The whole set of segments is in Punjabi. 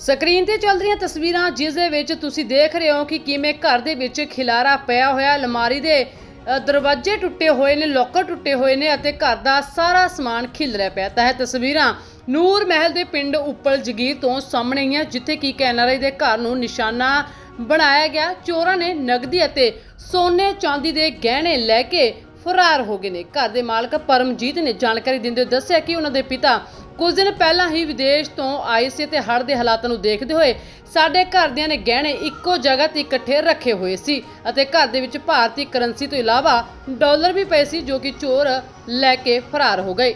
ਸਕਰੀਨ ਤੇ ਚੱਲ ਰਹੀਆਂ ਤਸਵੀਰਾਂ ਜਿਸ ਦੇ ਵਿੱਚ ਤੁਸੀਂ ਦੇਖ ਰਹੇ ਹੋ ਕਿ ਕਿਵੇਂ ਘਰ ਦੇ ਵਿੱਚ ਖਿਲਾਰਾ ਪਿਆ ਹੋਇਆ ਅਲਮਾਰੀ ਦੇ ਅ, ਦਰਵਾਜ਼ੇ ਟੁੱਟੇ ਹੋਏ ਨੇ ਲੋਕਰ ਟੁੱਟੇ ਹੋਏ ਨੇ ਅਤੇ ਘਰ ਦਾ ਸਾਰਾ ਸਮਾਨ ਖਿਲ ਰਿਹਾ ਪਿਆ। ਤਾਂ ਇਹ ਤਸਵੀਰਾਂ ਨੂਰ ਮਹਿਲ ਦੇ ਪਿੰਡ ਉੱਪਲ ਜਗੀਰ ਤੋਂ ਸਾਹਮਣੇ ਹੀ ਹੈ ਜਿੱਥੇ ਕਿ ਕੈਨਰਾਈ ਦੇ ਘਰ ਨੂੰ ਨਿਸ਼ਾਨਾ ਬਣਾਇਆ ਗਿਆ। ਚੋਰਾਂ ਨੇ ਨਗਦੀ ਅਤੇ ਸੋਨੇ ਚਾਂਦੀ ਦੇ ਗਹਿਣੇ ਲੈ ਕੇ ਫਰਾਰ ਹੋ ਗਏ ਨੇ। ਘਰ ਦੇ ਮਾਲਕ ਪਰਮਜੀਤ ਨੇ ਜਾਣਕਾਰੀ ਦਿੰਦੇ ਹੋਏ ਦੱਸਿਆ ਕਿ ਉਹਨਾਂ ਦੇ ਪਿਤਾ ਕੁਝ ਦਿਨ ਪਹਿਲਾਂ ਹੀ ਵਿਦੇਸ਼ ਤੋਂ ਆਏ ਸੀ ਤੇ ਹੜ੍ਹ ਦੇ ਹਾਲਾਤਾਂ ਨੂੰ ਦੇਖਦੇ ਹੋਏ ਸਾਡੇ ਘਰਦਿਆਂ ਨੇ ਗਹਿਣੇ ਇੱਕੋ ਜਗ੍ਹਾ ਤੇ ਇਕੱਠੇ ਰੱਖੇ ਹੋਏ ਸੀ ਅਤੇ ਘਰ ਦੇ ਵਿੱਚ ਭਾਰਤੀ ਕਰੰਸੀ ਤੋਂ ਇਲਾਵਾ ਡਾਲਰ ਵੀ ਪਏ ਸੀ ਜੋ ਕਿ ਚੋਰ ਲੈ ਕੇ ਫਰਾਰ ਹੋ ਗਏ।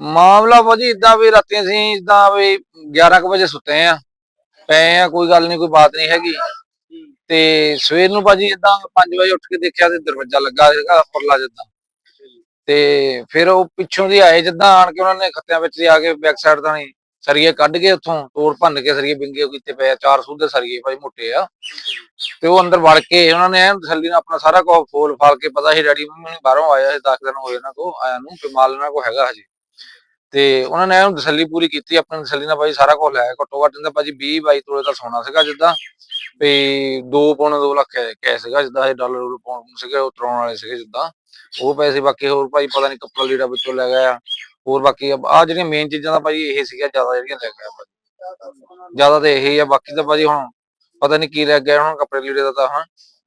ਮਾਮਲਾ ਭਾਜੀ ਇਦਾਂ ਵੀ ਰਾਤੀ ਅਸੀਂ ਇਦਾਂ ਵੀ 11 ਕੁ ਵਜੇ ਸੁੱਤੇ ਆ ਪਏ ਆ ਕੋਈ ਗੱਲ ਨਹੀਂ, ਕੋਈ ਬਾਤ ਨਹੀਂ ਹੈਗੀ। ਤੇ ਸਵੇਰ ਨੂੰ ਭਾਜੀ ਇਦਾਂ 5 ਵਜੇ ਉੱਠ ਕੇ ਦੇਖਿਆ ਤੇ ਦਰਵਾਜ਼ਾ ਲੱਗਾ ਸੀਗਾ ਪਰਲਾ ਜਿੱਦਾਂ। ਤੇ ਫਿਰ ਉਹ ਪਿੱਛੋਂ ਦੀ ਆਏ, ਜਿੱਦਾਂ ਆਣ ਕੇ ਉਹਨਾਂ ਨੇ ਖੱਤਿਆਂ ਵਿੱਚ ਦੀ ਆ ਕੇ ਬੈਕ ਸਾਈਡ ਤਾਂ ਨਹੀਂ ਸਰੀਏ ਕੱਢ ਕੇ ਉੱਥੋਂ, ਤੋੜ ਭੰਨ ਕੇ ਸਰੀਏ ਬਿੰਗੇ ਕੀਤੇ ਪਏ ਆ, ਚਾਰ ਸੂਦੇ ਸਰੀਏ ਭਾਈ ਮੋਟੇ ਆ। ਤੇ ਉਹ ਅੰਦਰ ਵੜ ਕੇ ਉਹਨਾਂ ਨੇ ਐਨ ਤਸੱਲੀ ਨਾਲ ਆਪਣਾ ਸਾਰਾ ਕੁਝ ਫੋਲ ਫਾਲ ਕੇ ਪਤਾ ਸੀ, ਡੈਡੀ ਮੰਮੀ ਬਾਹਰੋਂ ਆਇਆ ਸੀ 10 ਦਿਨ ਹੋਏ ਇਹਨਾਂ ਕੋ ਆਇਆ ਨੂੰ ਤੇ ਮਾਲ ਇਹਨਾਂ ਕੋ ਹੈਗਾ ਹਜੇ। ਤੇ ਉਹਨਾਂ ਨੇ ਇਹਨੂੰ ਤਸੱਲੀ ਪੂਰੀ ਕੀਤੀ, ਆਪਣੀ ਤਸੱਲੀ ਨਾਲ ਭਾਈ ਸਾਰਾ ਕੁਝ ਲਿਆ ਘੱਟੋ ਘੱਟ ਇਹਦਾ ਭਾਜੀ 20 22 ਤੋਲੇ ਦਾ ਸੋਨਾ ਸੀਗਾ ਜਿੱਦਾਂ। ਵੀ 2 ਪੌਣੇ 2 ਲੱਖ ਕੈ ਸੀਗਾ ਜਿੱਦਾਂ ਇਹ ਡਾਲਰ ਡਾਲਰ ਪਾਉਣ ਸੀਗੇ ਉਹ ਤਰਾਉਣ ਵਾਲੇ ਸੀਗੇ ਜਿੱਦਾਂ। ਉਹ ਪੈਸੇ ਬਾਕੀ ਹੋਰ ਭਾਈ ਪਤਾ ਨਹੀਂ ਕੱਪੜਾ ਲੀੜਾ ਵਿੱਚੋਂ ਲੈ ਗਿਆ ਹੋਰ ਬਾਕੀ ਆ ਜਿਹੜੀਆਂ ਮੇਨ ਚੀਜ਼ਾਂ ਦਾ ਭਾਜੀ ਇਹ ਸੀਗਾ ਜ਼ਿਆਦਾ ਜਿਹੜੀਆਂ ਲੈ ਗਿਆ ਭਾਜੀ ਜ਼ਿਆਦਾ ਤੇ ਇਹੀ ਆ ਬਾਕੀ ਤਾਂ ਭਾਜੀ ਹੁਣ ਪਤਾ ਨਹੀਂ ਕੀ ਲੈ ਗਿਆ ਹੁਣ ਕੱਪੜੇ ਲੀੜੇ ਦਾ ਤਾਂ ਹਾਂ।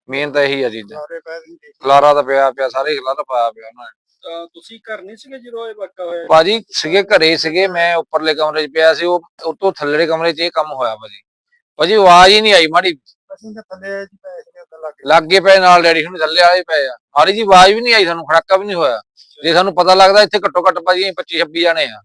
ਮੇਨ ਤਾਂ ਇਹੀ ਆ ਚੀਜ਼ਾਂ। ਦੇ ਖਲਾਰਾ ਤਾਂ ਪਿਆ ਪਿਆ ਸਾਰੇ ਖਲਾਰਾ ਪਾਇਆ ਪਿਆ ਉਹਨਾਂ ਨੇ। ਤੁਸੀਂ ਘਰ ਨਹੀਂ ਸੀਗੇ ਜਦੋਂ ਇਹ ਵਾਕਾ ਹੋਇਆ? ਭਾਜੀ ਸੀਗੇ ਘਰੇ ਸੀਗੇ ਮੈਂ ਉੱਪਰਲੇ ਕਮਰੇ 'ਚ ਪਿਆ ਸੀ ਉਹ ਉਤੋਂ ਥੱਲੜੇ ਕਮਰੇ 'ਚ ਇਹ ਕੰਮ ਹੋਇਆ ਭਾਜੀ। ਭਾਜੀ ਆਵਾਜ਼ ਹੀ ਨਹੀਂ ਆਈ ਮਾੜੀ। ਅਸੀਂ ਤਾਂ ਥੱਲੇ ਜੀ ਪੈਸੇ ਦੇ ਉੱਤੇ ਲੱਗ। ਲੱਗੇ ਪਏ ਨਾਲ ਡੈਡੀ ਹੁਣ ਥੱਲੇ ਵਾਲੇ ਪਏ ਆ। ਹਾਰੀ ਜੀ ਆਵਾਜ਼ ਵੀ ਨਹੀਂ ਆਈ ਸਾਨੂੰ ਖੜਾਕਾ ਵੀ ਨਹੀਂ ਹੋਇਆ। ਜੇ ਸਾਨੂੰ ਪਤਾ ਲੱਗਦਾ ਇੱਥੇ ਘੱਟੋ ਘੱਟ ਭਾਜੀ 25 26 ਜਾਣੇ ਆ।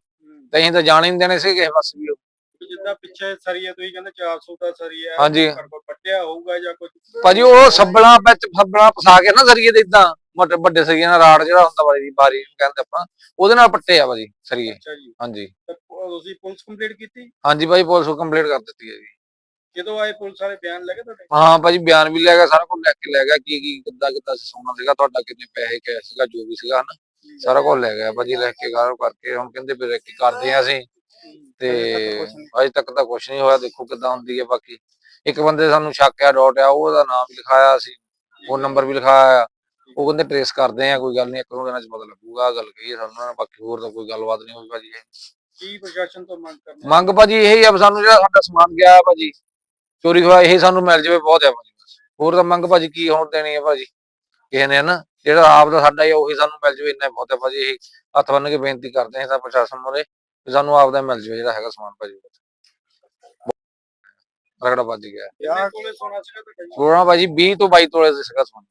ਤੇ ਅਸੀਂ ਤਾਂ ਜਾਣ ਨਹੀਂ ਦੇਣੇ ਸੀ ਕਿਸੇ ਪਾਸੇ ਵੀ। ਜਿੱਦਾਂ ਪਿੱਛੇ ਸਰੀਆ ਤੁਸੀਂ ਕਹਿੰਦੇ 400 ਦਾ ਸਰੀਆ ਹਾਂਜੀ। ਪੱਟਿਆ ਹੋਊਗਾ ਜਾਂ ਕੁਝ ਭਾਜੀ ਉਹ ਸੱਬਲਾਂ ਵਿੱਚ ਸੱਬਲਾਂ ਫਸਾ ਕੇ ਨਾ ਸਰੀਏ ਦੇ ਇਦਾਂ ਮੋਟੇ ਵੱਡੇ ਸਰੀਏ ਨਾਲ ਰਾੜ ਜਿਹੜਾ ਹੁੰਦਾ ਭਾਜੀ ਦੀ ਬਾਰੀ ਨੂੰ ਕਹਿੰਦੇ ਆਪਾਂ ਉਹਦੇ ਨਾਲ ਪੱਟੇ ਆ ਭਾਜੀ ਸਰੀਏ। ਅੱਛਾ ਜੀ। ਹਾਂਜੀ। ਤਾਂ ਤੁਸੀਂ ਪੁਲਿਸ ਕੰਪਲੀਟ ਕੀਤੀ? ਹਾਂਜੀ ਭਾਜੀ ਪੁਲਿਸ ਨੂੰ ਕੰਪਲੀਟ ਕਰ ਦਿੱਤੀ ਹੈ ਜੀ। ਜਦੋਂ ਆਏ ਪੁਲਿਸ ਵਾਲੇ ਬਿਆਨ ਲੱਗੇ ਤੁਹਾਡੇ? ਹਾਂ ਭਾਜੀ ਬਿਆਨ ਵੀ ਲੈ ਗਿਆ ਸਾਰਾ ਕੁਝ ਲੈ ਕੇ ਲੈ ਗਿਆ ਕੀ ਕੀ ਕਿੱਦਾਂ ਕਿੱਦਾਂ ਸੋਨਾ ਸੀਗਾ ਤੁਹਾਡਾ ਕਿੰਨੇ ਪੈਸੇ ਕਿਆ ਸੀਗਾ ਜੋ ਵੀ ਸੀਗਾ ਨਾ ਸਾਰਾ ਕੁਝ ਲੈ ਗਿਆ ਭਾਜੀ ਲੈ ਕੇ ਗਾਰ ਕਰਕੇ ਹੁਣ ਕਹਿੰਦੇ ਵੀ ਰੈਕੀ ਕਰਦੇ ਆ ਅਸੀਂ। ਤੇ ਅਜੇ ਤੱਕ ਤਾਂ ਕੁਝ ਨਹੀਂ ਹੋਇਆ ਦੇਖੋ ਕਿੱਦਾਂ ਹੁੰਦੀ ਹੈ ਬਾਕੀ। ਇੱਕ ਬੰਦੇ ਸਾਨੂੰ ਸ਼ੱਕ ਆ ਡਾਟ ਆ ਉਹਦਾ ਨਾਮ ਵੀ ਲਿਖਾਇਆ ਸੀ ਫੋਨ ਨੰਬਰ ਵੀ ਲਿਖਾਇਆ ਉਹ ਕਹਿੰਦੇ ਟ੍ਰੇਸ ਕਰਦੇ ਆ ਕੋਈ ਗੱਲ ਨਹੀਂ ਇੱਕ ਦੋ ਦਿਨਾਂ ਚ ਪਤਾ ਲੱਗੂਗਾ ਗੱਲ ਕਹੀ ਸਾਨੂੰ ਨੇ, ਬਾਕੀ ਹੋਰ ਤਾਂ ਕੋਈ ਗੱਲਬਾਤ ਨਹੀਂ ਹੋਈ ਭਾਜੀ। ਕੀ ਪ੍ਰਸ਼ਾਸਨ ਤੋਂ ਮੰਗ ਕਰਨਾ? ਮੰਗ ਭਾਜੀ ਇਹੀ ਆ ਸਾਨੂੰ ਜਿਹੜਾ ਸਾਡਾ ਸਮਾਨ ਗਿਆ ਭਾਜੀ ਚੋਰੀ ਹੋਇਆ ਇਹ ਸਾਨੂੰ ਮਿਲ ਜਾਵੇ ਬਹੁਤ ਹੈ ਭਾਜੀ ਬਸ। ਹੋਰ ਤਾਂ ਮੰਗ ਭਾਜੀ ਕੀ ਹੋਣ ਦੇਣੀ ਹੈ ਭਾਜੀ? ਕਿਸੇ ਨੇ ਨਾ ਜਿਹੜਾ ਆਪ ਦਾ ਸਾਡਾ ਹੀ ਉਹੀ ਸਾਨੂੰ ਮਿਲ ਜਾਵੇ ਇੰਨਾ ਬਹੁਤ ਹੈ ਭਾਜੀ। ਇਹੀ ਹੱਥ ਬੰਨ ਕੇ ਬੇਨਤੀ ਕਰਦੇ ਹਾਂ ਤਾਂ ਪ੍ਰਸ਼ਾਸਨ ਮੋਰੇ ਸਾਨੂੰ ਆਪ ਦਾ ਮਿਲ ਜਾਵੇ ਜਿਹੜਾ ਹੈਗਾ ਸਮਾਨ ਭਾਜੀ। ਰਗੜਾ ਵੱਜ ਗਿਆ। ਕੋਲੇ ਸੋਨਾ ਸੀਗਾ ਭਾਜੀ 20 ਤੋਂ 22 ਤੋਲੇ ਸੀਗਾ ਸੋਨਾ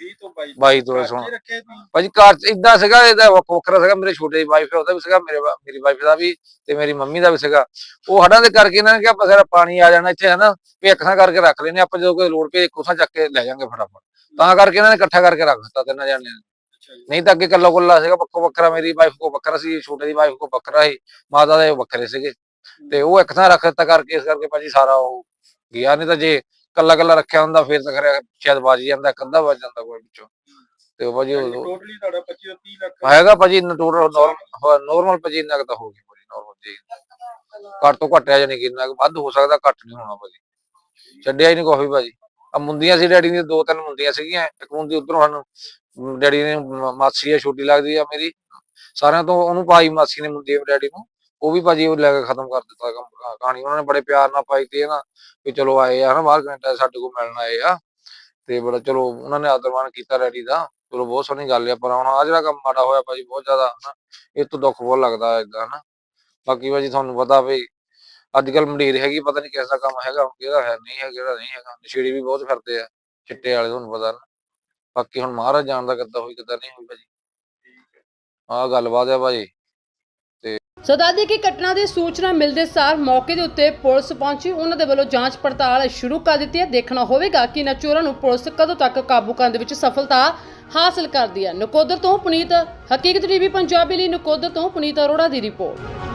20 ਤੋਂ 22 22 ਤੋਲੇ ਘਰ 'ਚ ਸੋਨਾ ਹੀ ਰੱਖਿਆ ਤੁਸੀਂ ਭਾਜੀ ਘਰ ਚ ਇਦਾਂ ਸੀਗਾ ਇਹਦਾ ਵੱਖ- ਵੱਖਰਾ ਸੀਗਾ ਮੇਰੇ ਛੋਟੇ ਵਾਈਫ ਉਹਦਾ ਵੀ ਸੀਗਾ ਮੇਰੇ ਮੇਰੀ ਵਾਈਫ ਦਾ ਵੀ ਤੇ ਮੇਰੀ ਮੰਮੀ ਦਾ ਵੀ ਸੀਗਾ। ਉਹ ਹੜਾਂ ਦੇ ਕਰਕੇ ਇਹਨਾਂ ਨੇ ਕਿਹਾ ਬਸੇਰਾ ਪਾਣੀ ਆ ਜਾਣਾ ਇੱਥੇ ਹਨਾ ਵੀ ਅੱਖਾਂ ਕਰਕੇ ਰੱਖ ਲੈਨੇ ਆਪਾਂ ਜਦੋਂ ਕੋਈ ਲੋੜ ਪਏ ਕੋਸਾ ਚੱਕ ਕੇ ਲੈ ਜਾਾਂਗੇ ਫਟਾਫਟ। ਤਾਂ ਕਰਕੇ ਇਹਨਾਂ ਨੇ ਇਕੱਠਾ ਕਰਕੇ ਰੱਖ ਦਿੱਤਾ ਤਿੰਨਾਂ ਜਾਣਿਆਂ ਨੇ। ਨਹੀਂ ਤਾਂ ਅੱਗੇ ਕੱਲਾ ਕੱਲਾ ਸੀਗਾ ਵੱਖੋ ਵੱਖਰਾ ਮੇਰੀ ਵਾਈਫ ਕੋ ਵੱਖਰਾ ਸੀ ਛੋਟੇ ਦੀ ਵਾਈਫ ਕੋ ਵੱਖਰਾ ਸੀ ਮਾਤਾ ਦੇ ਵੱਖਰੇ ਸੀਗੇ। ਤੇ ਉਹ ਇੱਕ ਥਾਂ ਰੱਖ ਦਿੱਤਾ ਕਰਕੇ ਇਸ ਕਰਕੇ ਭਾਜੀ ਸਾਰਾ ਉਹ ਗਿਆ ਨਹੀਂ ਤਾਂ ਜੇ ਕੱਲਾ ਕੱਲਾ ਰੱਖਿਆ ਹੁੰਦਾ ਫਿਰ ਤਾਂ ਖਰੇ ਸ਼ਾਇਦ ਬਾਜੀ ਜਾਂਦਾ ਕੰਦਾ ਵੱਜ ਜਾਂਦਾ ਕੋਈ ਵਿੱਚੋਂ ਤੇ ਉਹ ਭਾਜੀ ਉਹ- ਟੋਟਲੀ ਤੁਹਾਡਾ 25 ਤੋਂ 30 ਲੱਖ ਹੈਗਾ ਭਾਜੀ ਟੋਟਲ ਨਾਰਮਲ ਭਾਜੀ ਇੰਨਾ ਕੁ ਤਾਂ ਹੋ ਗਿਆ ਭਾਜੀ ਨਾਰਮਲ ਜੀ। ਘੱਟ ਤੋਂ ਘੱਟ ਹੈ ਜਾਨੀ ਕਿ ਇੰਨਾ ਕੁ ਵੱਧ ਹੋ ਸਕਦਾ ਘੱਟ ਨਹੀਂ ਹੋਣਾ ਭਾਜੀ। ਛੱਡਿਆ ਹੀ ਨਹੀਂ ਕਾਫੀ ਭਾਜੀ। ਆ ਮੁੰਦੀਆਂ ਸੀ ਡੈਡੀ ਦੀਆਂ ਦੋ ਤਿੰਨ ਮੁੰਦੀਆਂ ਸੀਗੀਆਂ ਇੱਕ ਮੁੰਦੀ ਉਧਰੋਂ ਸਾਨੂੰ ਅਮ ਡੈਡੀ ਨੇ ਮ- ਮਾਸੀ ਆ ਛੋਟੀ ਲੱਗਦੀ ਆ ਮੇਰੀ। ਸਾਰਿਆਂ ਤੋਂ ਉਹਨੂੰ ਪਾਈ ਮਾਸੀ ਨੇ ਮੁੰਦੀ ਡੈਡੀ ਨੂੰ। ਉਹ ਵੀ ਭਾਜੀ ਉਹ ਲੈ ਕੇ ਖਤਮ ਕਰ ਦਿੱਤਾ ਕੰਮ ਕਹਾ- ਕਹਾਣੀ। ਉਹਨਾਂ ਨੇ ਬੜੇ ਪਿਆਰ ਨਾਲ ਪਾਈ ਤੇ ਨਾ ਵੀ ਚਲੋ ਆਏ ਆ ਹਨਾ ਬਾਹਰ ਕੈਨੇਡਾ ਸਾਡੇ ਕੋਲ ਮਿਲਣ ਆਏ ਆ। ਤੇ ਬੜਾ ਚਲੋ ਉਹਨਾਂ ਨੇ ਆਦਰਮਾਨ ਕੀਤਾ ਡੈਡੀ ਦਾ। ਚਲੋ ਬਹੁਤ ਸੋਹਣੀ ਗੱਲ ਆ ਪਰ ਹੁਣ ਆ ਜਿਹੜਾ ਕੰਮ ਮਾੜਾ ਹੋਇਆ ਭਾਜੀ ਬਹੁਤ ਜ਼ਿਆਦਾ ਹਨਾ ਇਹ ਤੋਂ ਦੁੱਖ ਬਹੁਤ ਲੱਗਦਾ ਏਦਾਂ ਹਨਾ। ਬਾਕੀ ਭਾਜੀ ਤੁਹਾਨੂੰ ਪਤਾ ਵੀ ਅੱਜ ਕੱਲ ਮੰਡੀਰ ਹੈਗੀ ਪਤਾ ਨਹੀਂ ਕਿਸ ਦਾ ਕੰਮ ਹੈਗਾ ਹੁਣ ਕਿਹਦਾ ਹੈ ਨਹੀਂ ਹੈ ਕਿਹੜਾ ਨਹੀਂ ਹੈਗਾ। ਨਸ਼ੇੜੀ ਵੀ ਬਹੁਤ ਫਿਰਦੇ ਆ ਚਿੱਟੇ ਵਾਲੇ ਤੁਹਾਨੂੰ ਪਤਾ ਨਾ ਬਾਕੀ ਹੁਣ ਮਹਾਰਾਜ ਜਾਣਦਾ ਕਿੱਦਾਂ ਹੋਈ ਕਿੱਦਾਂ ਨਹੀਂ ਹੋਈ ਭਾਜੀ। ਆਹ ਗੱਲਬਾਤ ਆ ਭਾਜੀ। ਸੋ ਦੱਸਦੇ ਕਿ ਘਟਨਾ ਦੀ ਸੂਚਨਾ ਮਿਲਦੇ ਸਾਰ ਮੌਕੇ ਦੇ ਉੱਤੇ ਪੁਲਿਸ ਪਹੁੰਚੀ। ਉਹਨਾਂ ਦੇ ਵੱਲੋਂ ਜਾਂਚ ਪੜਤਾਲ ਸ਼ੁਰੂ ਕਰ ਦਿੱਤੀ ਹੈ। ਦੇਖਣਾ ਹੋਵੇਗਾ ਕਿ ਇਹਨਾਂ ਚੋਰਾਂ ਨੂੰ ਪੁਲਿਸ ਕਦੋਂ ਤੱਕ ਕਾਬੂ ਕਰਨ ਦੇ ਵਿੱਚ ਸਫਲਤਾ ਹਾਸਲ ਕਰਦੀ ਹੈ। ਨਕੋਦਰ ਤੋਂ ਪੁਨੀਤ, ਹਕੀਕਤ ਟੀਵੀ, ਪੰਜਾਬੀ ਲਈ ਨਕੋਦਰ ਤੋਂ ਪੁਨੀਤ ਅਰੋੜਾ ਦੀ ਰਿਪੋਰਟ।